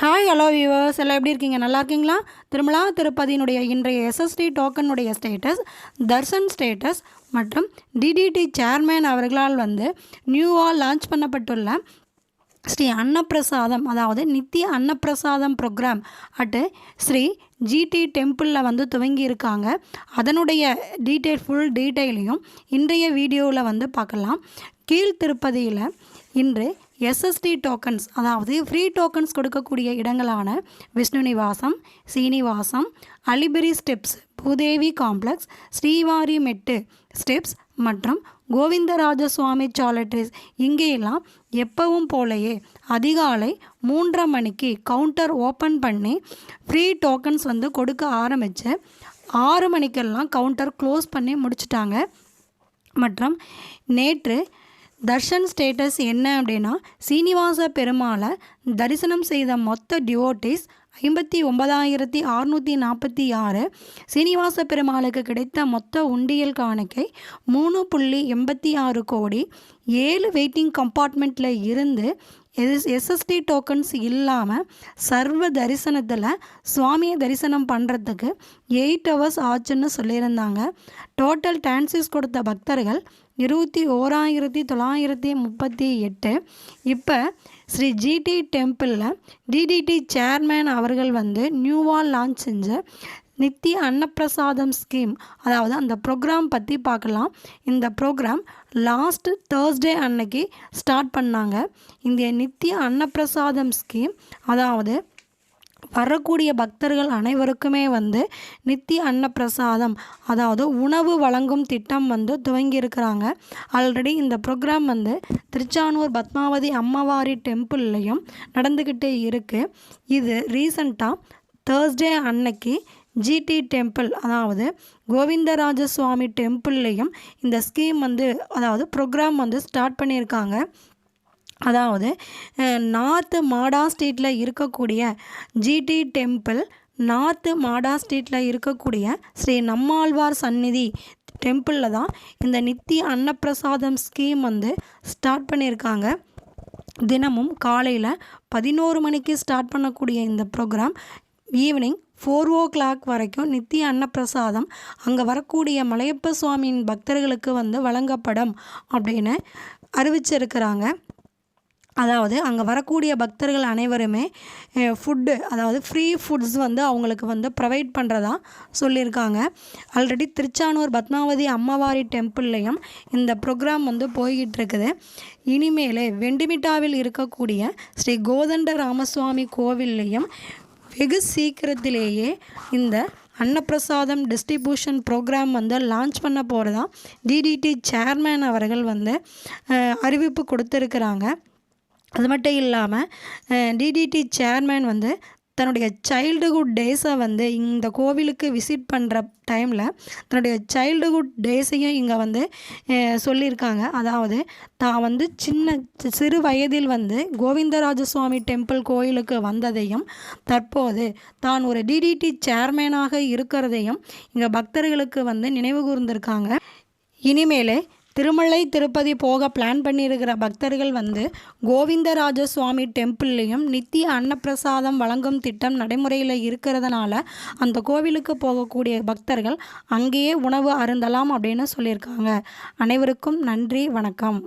Hi hello viewers எல்லாம் எப்படி இருக்கீங்க? நல்லா இருக்கீங்களா? திருமலா திருப்பதியினுடைய இன்றைய எஸ்எஸ்டி டோக்கனுடைய ஸ்டேட்டஸ் தர்சன் ஸ்டேட்டஸ் மற்றும் டிடிடி சேர்மேன் அவர்களால் வந்து நியூவாக லான்ச் பண்ணப்பட்டுள்ள ஸ்ரீ அன்னப்பிரசாதம் அதாவது Nitya Annaprasadam program at Sri GT டெம்பிளில் வந்து துவங்கி இருக்காங்க. அதனுடைய டீட்டெயில் ஃபுல் டீட்டெயிலையும் இன்றைய வீடியோவில் வந்து பார்க்கலாம். கீழ் திருப்பதியில் இன்று எஸ்எஸ்டி டோக்கன்ஸ் அதாவது ஃப்ரீ டோக்கன்ஸ் கொடுக்கக்கூடிய இடங்களான Vishnu Nivasam Srinivasam Alipiri steps Bhudevi complex Srivari Mettu steps மற்றும் கோவிந்தராஜ சுவாமி சாலட்ரிஸ் இங்கேயெல்லாம் எப்பவும் போலயே அதிகாலை மூன்றரை மணிக்கு கவுண்டர் ஓப்பன் பண்ணி ஃப்ரீ டோக்கன்ஸ் வந்து கொடுக்க ஆரம்பித்து ஆறு மணிக்கெல்லாம் கவுண்டர் க்ளோஸ் பண்ணி முடிச்சிட்டாங்க. மற்றும் நேற்று தர்ஷன் ஸ்டேட்டஸ் என்ன அப்படின்னா சீனிவாச பெருமாளை தரிசனம் செய்த மொத்த டிவோட்டிஸ் ஐம்பத்தி ஒன்பதாயிரத்தி அறுநூற்றி நாற்பத்தி ஆறு. சீனிவாச பெருமாளுக்கு கிடைத்த மொத்த உண்டியல் காணிக்கை மூணு புள்ளி எண்பத்தி ஆறு கோடி. ஏழு வெயிட்டிங் கம்பார்ட்மெண்ட்டில் இருந்து எஸ் எஸ்எஸ்டி டோக்கன்ஸ் இல்லாமல் சர்வ தரிசனத்தில் சுவாமியை தரிசனம் பண்ணுறதுக்கு எயிட் ஹவர்ஸ் ஆச்சுன்னு சொல்லியிருந்தாங்க. டோட்டல் டான்சிஸ் கொடுத்த பக்தர்கள் இருபத்தி ஓராயிரத்தி தொள்ளாயிரத்தி முப்பத்தி எட்டு. இப்போ ஸ்ரீ ஜிடி டெம்பிளில் டிடிடி சேர்மேன் அவர்கள் வந்து நியூவாக லான்ச் செஞ்ச நித்திய அன்னப்பிரசாதம் ஸ்கீம் அதாவது அந்த ப்ரோக்ராம் பற்றி பார்க்கலாம். இந்த ப்ரோக்ராம் லாஸ்ட்டு தேர்ஸ்டே அன்னைக்கு ஸ்டார்ட் பண்ணாங்க. இந்த நித்திய அன்னப்பிரசாதம் ஸ்கீம் அதாவது வரக்கூடிய பக்தர்கள் அனைவருக்குமே வந்து நித்திய அன்னப்பிரசாதம் அதாவது உணவு வழங்கும் திட்டம் வந்து துவங்கியிருக்கிறாங்க ஆல்ரெடி இந்த ப்ரோக்ராம் வந்து திருச்சானூர் பத்மாவதி அம்மவாரி டெம்பிள்லையும் நடந்துக்கிட்டே இருக்குது இது ரீசண்டாக தேர்ஸ்டே அன்னைக்கு ஜிடி டெம்பிள் அதாவது கோவிந்தராஜ சுவாமி டெம்பிள்லேயும் இந்த ஸ்கீம் வந்து அதாவது ப்ரோக்ராம் வந்து ஸ்டார்ட் பண்ணியிருக்காங்க. அதாவது நார்த்து மாடா ஸ்ட்ரீட்டில் இருக்கக்கூடிய ஜிடி டெம்பிள் நார்த்து மாடா ஸ்ட்ரீட்டில் இருக்கக்கூடிய ஸ்ரீ நம்மாழ்வார் சந்நிதி டெம்பிளில் தான் இந்த நித்திய அன்னப்பிரசாதம் ஸ்கீம் வந்து ஸ்டார்ட் பண்ணியிருக்காங்க. தினமும் காலையில் பதினோரு மணிக்கு ஸ்டார்ட் பண்ணக்கூடிய இந்த program evening four o'clock வரைக்கும் நித்திய அன்னப்பிரசாதம் அங்கே வரக்கூடிய மலையப்ப சுவாமியின் பக்தர்களுக்கு வந்து வழங்கப்படும் அப்படின்னு அறிவிச்சிருக்கிறாங்க. அதாவது அங்கே வரக்கூடிய பக்தர்கள் அனைவருமே ஃபுட்டு அதாவது ஃப்ரீ ஃபுட்ஸ் வந்து அவங்களுக்கு வந்து ப்ரொவைட் பண்ணுறதா சொல்லியிருக்காங்க. ஆல்ரெடி திருச்சானூர் பத்மாவதி அம்மவாரி டெம்பிள்லேயும் இந்த ப்ரோக்ராம் வந்து போய்கிட்டு இருக்குது இனிமேல் வெண்டிமிட்டாவில் இருக்கக்கூடிய ஸ்ரீ கோதண்ட ராமசுவாமி கோவில்லையும் வெகு சீக்கிரத்திலேயே இந்த அன்னப்பிரசாதம் டிஸ்ட்ரிபியூஷன் ப்ரோக்ராம் வந்து லான்ச் பண்ண போகிறதா டிடிடி சேர்மேன் அவர்கள் வந்து அறிவிப்பு கொடுத்துருக்குறாங்க. அது மட்டும் இல்லாமல் டிடிடி சேர்மேன் வந்து தன்னுடைய சைல்டுஹுட் டேஸை வந்து இந்த கோவிலுக்கு விசிட் பண்ணுற டைமில் தன்னுடைய சைல்டுஹுட் டேஸையும் இங்கே வந்து சொல்லியிருக்காங்க. அதாவது தான் வந்து சின்ன சிறு வயதில் வந்து கோவிந்தராஜ சுவாமி டெம்பிள் கோயிலுக்கு வந்ததையும் தற்போது தான் ஒரு டிடிடி சேர்மேனாக இருக்கிறதையும் இங்கே பக்தர்களுக்கு வந்து நினைவு கூர்ந்திருக்காங்க. இனிமேலே திருமலை திருப்பதி போக பிளான் பண்ணியிருக்கிற பக்தர்கள் வந்து கோவிந்தராஜ சுவாமி டெம்பிள்லேயும் நித்திய அன்னப்பிரசாதம் வழங்கும் திட்டம் நடைமுறையில் இருக்கிறதுனால அந்த கோவிலுக்கு போகக்கூடிய பக்தர்கள் அங்கேயே உணவு அருந்தலாம் அப்படின்னு சொல்லியிருக்காங்க. அனைவருக்கும் நன்றி வணக்கம்.